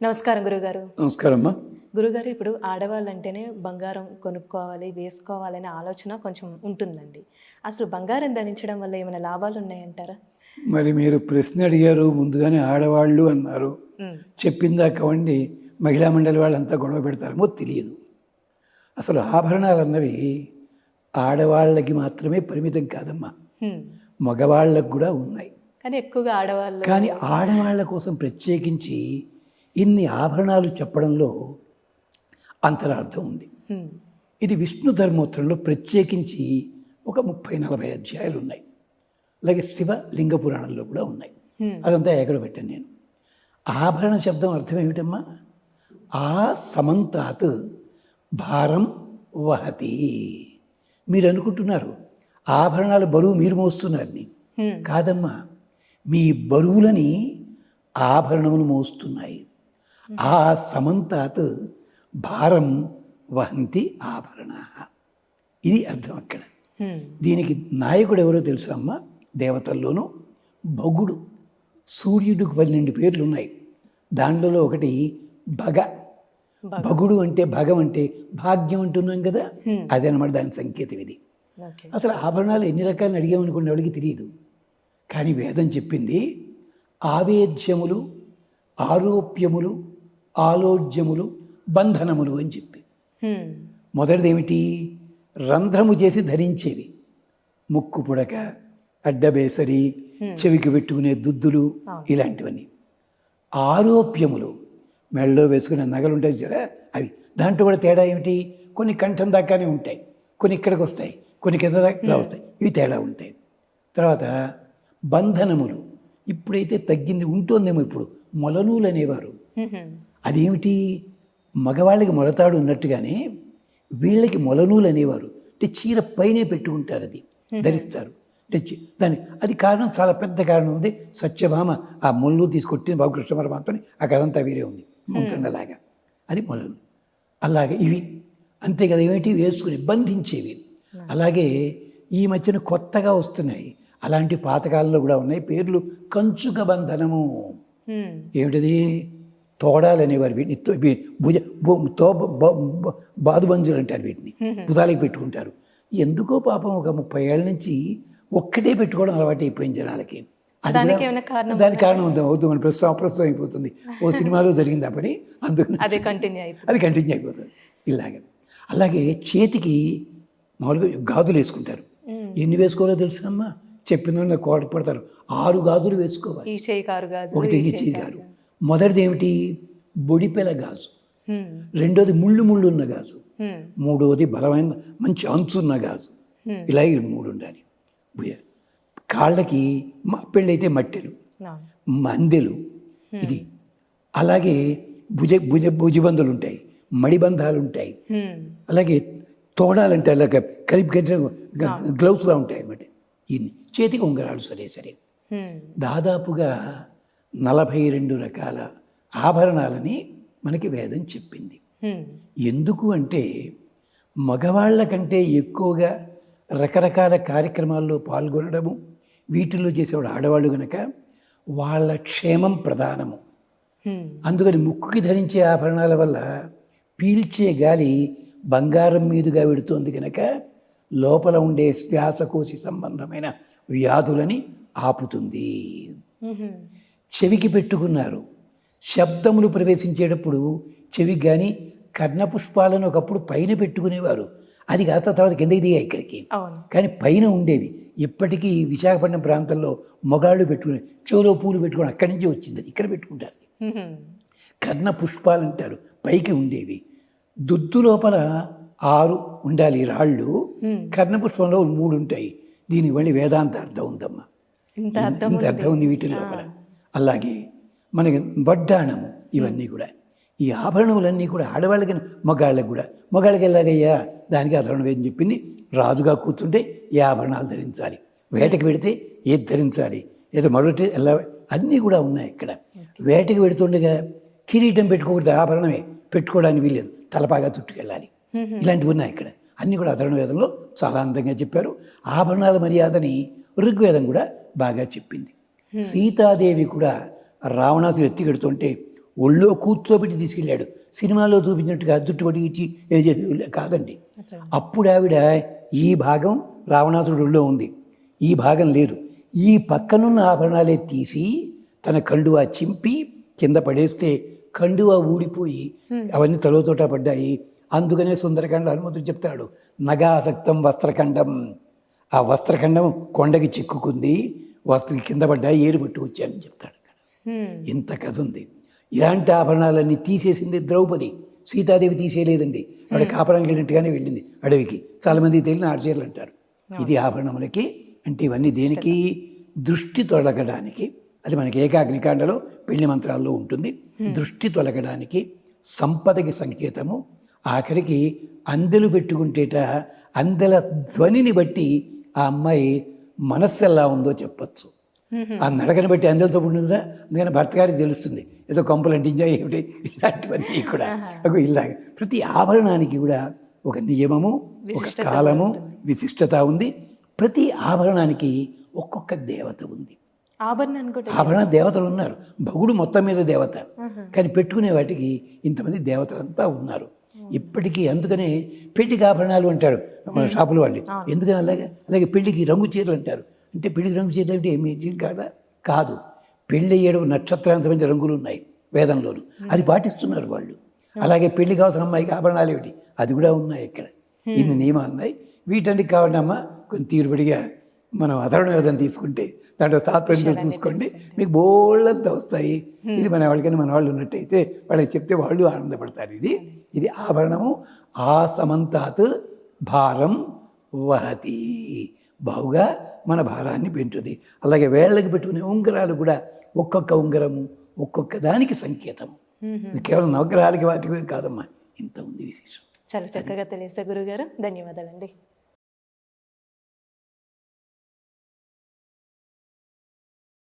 నమస్కారం గురుగారు. నమస్కారం అమ్మా గురుగారు ఇప్పుడు ఆడవాళ్ళు అంటేనే బంగారం కొనుక్కోవాలి వేసుకోవాలనే ఆలోచన కొంచెం ఉంటుందండి. అసలు బంగారం ధరించడం వల్ల ఏమైనా లాభాలు ఉన్నాయంటారా? మరి మీరు ప్రశ్న అడిగారు ముందుగానే ఆడవాళ్ళు అన్నారు. ఉమ్, చెప్పిందాక వండి మహిళా మండలి వాళ్ళంతా గొడవ పెడతారేమో తెలియదు. అసలు ఆభరణాలు అన్నవి ఆడవాళ్ళకి మాత్రమే పరిమితం కాదమ్మా. మగవాళ్ళకు కూడా ఉన్నాయి. కానీ ఎక్కువగా ఆడవాళ్ళు కానీ ఆడవాళ్ళ కోసం ప్రత్యేకించి ఇన్ని ఆభరణాలు చెప్పడంలో అంతరార్థం ఉంది. ఇది విష్ణు ధర్మోత్తరంలో ప్రత్యేకించి ఒక ముప్పై నలభై అధ్యాయాలు ఉన్నాయి. అలాగే శివ లింగ పురాణంలో కూడా ఉన్నాయి. అదంతా ఎక్కడ పెట్టాను నేను. ఆభరణ శబ్దం అర్థం ఏమిటమ్మా? ఆ సమంతాత్ భారం వహతి. మీరు అనుకుంటున్నారు ఆభరణాల బరువు మీరు మోస్తున్నారని కాదమ్మా మీ బరువులని ఆభరణములు మోస్తున్నాయి. ఆ సమంతాత్ భారం వహంతి ఆభరణ. ఇది అర్థం అక్కడ. దీనికి నాయకుడు ఎవరో తెలుసా అమ్మ? దేవతల్లోనూ భగుడు. సూర్యుడికి పన్నెండు పేర్లు ఉన్నాయి దాంట్లో ఒకటి భగ. భగ. భగుడు అంటే భగం అంటే భాగ్యం అంటున్నాం కదా? Hmm. అదనమాట దాని సంకేతం ఇది. అసలు ఆభరణాలు ఎన్ని రకాలను అడిగామనుకునే వాడికి తెలియదు. కానీ వేదం చెప్పింది ఆవేద్యములు ఆరోప్యములు ఆలోజ్యములు బంధనములు అని చెప్పి. మొదటిది ఏమిటి రంధ్రము చేసి ధరించేవి. ముక్కు పుడక అడ్డబేసరి చెవికి పెట్టుకునే దుద్దులు. ఇలాంటివన్నీ. ఆరోప్యములు మెళ్ళలో వేసుకునే నగలు ఉంటాయి సరే అవి. దాంట్లో కూడా తేడా ఏమిటి? కొన్ని కంఠం దాకానే ఉంటాయి. కొన్ని ఇక్కడికి వస్తాయి. కొన్ని కింద దాకా ఇలా వస్తాయి. ఇవి తేడా ఉంటాయి. తర్వాత బంధనములు. ఇప్పుడైతే తగ్గింది ఉంటుందేమో ఇప్పుడు. మొలనూలు అనేవారు. అదేమిటి? మగవాళ్ళకి మొలతాడు ఉన్నట్టుగానే వీళ్ళకి మొలనూలు అనేవారు. అంటే చీర పైనే పెట్టుకుంటారు అది ధరిస్తారు. అంటే దాని అది కారణం చాలా పెద్ద కారణం ఉంది. సత్యభామ ఆ మొల్లు తీసుకొట్టిన బాబుకృష్ణ పరమాత్మని ఆ కథంతా వేరే ఉంది. ముంతంగలాగా అది మొలలు. అలాగే ఇవి. అంతే కదా ఏమిటి? వేసుకుని బంధించేవి. అలాగే ఈ మధ్యన కొత్తగా వస్తున్నాయి. అలాంటి పాతకాలంలో కూడా ఉన్నాయి. పేర్లు కంచుక బంధనము ఏమిటది? తోడాలు అనేవారు వీటిని. భుజ తో బ- బ- బాదుబంజులు అంటారు వీటిని. భుజాలకు పెట్టుకుంటారు. ఎందుకో పాపం ఒక ముప్పై ఏళ్ళ నుంచి ఒక్కటే పెట్టుకోవడం అలవాటు అయిపోయింది జనాలకి. అది దానికి కారణం అవుతుంది మన ప్రస్తుతం అప్రస్తుతం అయిపోతుంది. ఓ సినిమాలో జరిగింది ఆ పని అందుకని అదే కంటిన్యూ అయిపోతుంది. అది కంటిన్యూ అయిపోతుంది. ఇలాగే. అలాగే చేతికి మామూలుగా గాజులు వేసుకుంటారు. ఎన్ని వేసుకోవాలో తెలుసమ్మా? చెప్పిన కోట పడతారు ఆరు గాజులు వేసుకోవాలి. ఒకటి ఈ ఈ చేయి గారు మొదటిది ఏమిటి? బొడిపెల గాజు. రెండోది ముళ్ళు ముళ్ళు ఉన్న గాజు. ఉమ్, మూడవది బలమైన మంచి అంచున్న గాజు. ఇలాగే ఈ మూడు ఉండాలి. భుజ కాళ్ళకి మ- పెళ్ళైతే మట్టెలు. మందెలు. ఇది. అలాగే భుజ భుజ భుజబంధులు ఉంటాయి మడిబంధాలు ఉంటాయి అలాగే తోడాలంటే అలాగ కలిపి కట్టిన గ- గ్లౌస్లా ఉంటాయి అన్నమాట ఇన్ని. చేతికి ఉంగరాలు సరే సరే. దాదాపుగా నలభై రెండు రకాల ఆభరణాలని మనకి వేదం చెప్పింది. ఎందుకు అంటే మగవాళ్ళ కంటే ఎక్కువగా రకరకాల కార్యక్రమాల్లో పాల్గొనడము వీటిల్లో చేసేవాడు ఆడవాళ్ళు గనక వాళ్ళ క్షేమం ప్రధానము. అందుకని ముక్కుకి ధరించే ఆభరణాల వల్ల పీల్చే గాలి బంగారం మీదుగా వెడుతోంది కనుక లోపల ఉండే శ్వాసకోశి సంబంధమైన వ్యాధులని ఆపుతుంది. చెవికి పెట్టుకున్నారు. శబ్దములు ప్రవేశించేటప్పుడు చెవికి కానీ కర్ణపుష్పాలను ఒకప్పుడు పైన పెట్టుకునేవారు. అది కాస్త తర్వాత కిందకి దిగాయి ఇక్కడికి. కానీ పైన ఉండేవి ఇప్పటికీ విశాఖపట్నం ప్రాంతంలో మొగాళ్ళు పెట్టుకునే చెవులో పూలు పెట్టుకుని అక్కడి నుంచి వచ్చింది. ఇక్కడ పెట్టుకుంటారు. కర్ణ పుష్పాలు అంటారు. పైకి ఉండేవి. దుద్దు లోపల ఆరు ఉండాలి రాళ్ళు. కర్ణ పుష్పంలో మూడు ఉంటాయి. దీనికి మళ్ళీ వేదాంత అర్థం ఉందమ్మా. ఇంత అర్థం ఉంది. వీటి లోపల. అలాగే మనకి వడ్డాణము ఇవన్నీ కూడా. ఈ ఆభరణములన్నీ కూడా ఆడవాళ్ళకి మగాళ్ళకి కూడా. మగాళ్ళకి ఎలాగయ్యా? దానికి ఆభరణం ఏం చెప్పింది. రాజుగా కూర్చుంటే ఏ ఆభరణాలు ధరించాలి. వేటకి పెడితే ఏది ధరించాలి? ఏదో మరొకటి ఎలా? అన్నీ కూడా ఉన్నాయి ఇక్కడ. వేటకి పెడుతుండగా కిరీటం పెట్టుకోకూడదు ఆభరణమే. పెట్టుకోవడానికి వీలేదు తలపాగా చుట్టుకెళ్ళాలి. ఇలాంటివి ఉన్నాయి ఇక్కడ. అన్నీ కూడా అధర్ణ వేదంలో చాలా అందంగా చెప్పారు. ఆభరణాల మర్యాదని ఋగ్వేదం కూడా బాగా చెప్పింది. సీతాదేవి కూడా రావణాసుడు ఎత్తికెడుతుంటే ఒళ్ళో కూర్చోబెట్టి తీసుకెళ్ళాడు. సినిమాలో చూపించినట్టుగా జుట్టు ఇచ్చి కాదండి. అప్పుడు ఆవిడ ఈ భాగం రావణాసుడు ఒళ్ళో ఉంది. ఈ భాగం లేదు. ఈ పక్కనున్న ఆభరణాలే తీసి తన కండువా చింపి కింద పడేస్తే కండువా ఊడిపోయి అవన్నీ తలో చోట పడ్డాయి. అందుకనే సుందరకాండ హనుమంతుడు చెప్తాడు నగాసక్తం వస్త్రఖండం. ఆ వస్త్రఖండం కొండకి చిక్కుకుంది. వస్త్రం కింద పడ్డాయి ఏరు పట్టు వచ్చాయని చెప్తాడు. ఇంత కథ ఉంది. ఇలాంటి ఆభరణాలన్నీ తీసేసింది ద్రౌపది. సీతాదేవి తీసేయలేదండి. ఆవిడ కాపరానికి వెళ్ళినట్టుగానే వెళ్ళింది. అడవికి. చాలామంది తెలియని ఆడచీరలు అంటారు. ఇది ఆభరణములకి అంటే ఇవన్నీ దేనికి? దృష్టి తొలగడానికి. అది మనకి ఏకాగ్నికాండలో పెళ్ళి మంత్రాల్లో ఉంటుంది. దృష్టి తొలగడానికి సంపదకి సంకేతము. ఆఖరికి అందెలు పెట్టుకుంటేట అందెల ధ్వనిని బట్టి ఆ అమ్మాయి మనస్సు ఎలా ఉందో చెప్పచ్చు. ఆ నడకని బట్టి అందరితో ఉంటుందా? అందుకని భర్త గారికి తెలుస్తుంది. ఏదో కొంపలు అంటించా ఏమిటి? ఇలాంటివన్నీ కూడా. అగో ఇలాగ. ప్రతి ఆభరణానికి కూడా ఒక నియమము ఒక కాలము విశిష్టత ఉంది. ప్రతి ఆభరణానికి ఒక్కొక్క దేవత ఉంది. ఆభరణ దేవతలు ఉన్నారు. భగుడు మొత్తం మీద దేవత. కానీ పెట్టుకునే వాటికి ఇంతమంది దేవతలంతా ఉన్నారు. ఇప్పటికీ అందుకనే పెళ్ళికి ఆభరణాలు అంటారు మన షాపుల వాళ్ళు. ఎందుకని అలాగే? అలాగే పెళ్ళికి రంగు చీరలు అంటారు. అంటే పెళ్ళికి రంగు చీరలు అంటే ఏమి? చీర కాదా? కాదు. పెళ్ళి ఏడు నక్షత్రాంతమైన రంగులు ఉన్నాయి వేదంలోను. అది పాటిస్తున్నారు వాళ్ళు. అలాగే పెళ్ళి కావాల్సిన అమ్మాయికి ఆభరణాలు ఏమిటి? అది కూడా ఉన్నాయి ఇక్కడ. ఇన్ని నియమాలు ఉన్నాయి. వీటన్నిటికి కావాలమ్మా కొంచెం తీరుబడిగా మనం అధరణ వేదం తీసుకుంటే దాంట్లో తాత్పర్యం చూసుకోండి. మీకు బోళ్ళంతా వస్తాయి. ఇది మన వాళ్ళకైనా మన వాళ్ళు ఉన్నట్టయితే వాళ్ళకి చెప్తే వాళ్ళు ఆనందపడతారు ఇది. ఇది ఆభరణము. ఆ సమంతాత్ భారం వహతి. బావుగా మన భారాన్ని పెంచుతుంది. అలాగే వేళ్ళకి పెట్టుకునే ఉంగరాలు కూడా ఒక్కొక్క ఉంగరము ఒక్కొక్క దానికి సంకేతం కేవలం నవగ్రహాలకి వాటికి కాదమ్మా. ఇంత ఉంది విశేషం. చాలా చక్కగా తెలియజేశారు గురుగారు. ధన్యవాదాలండి.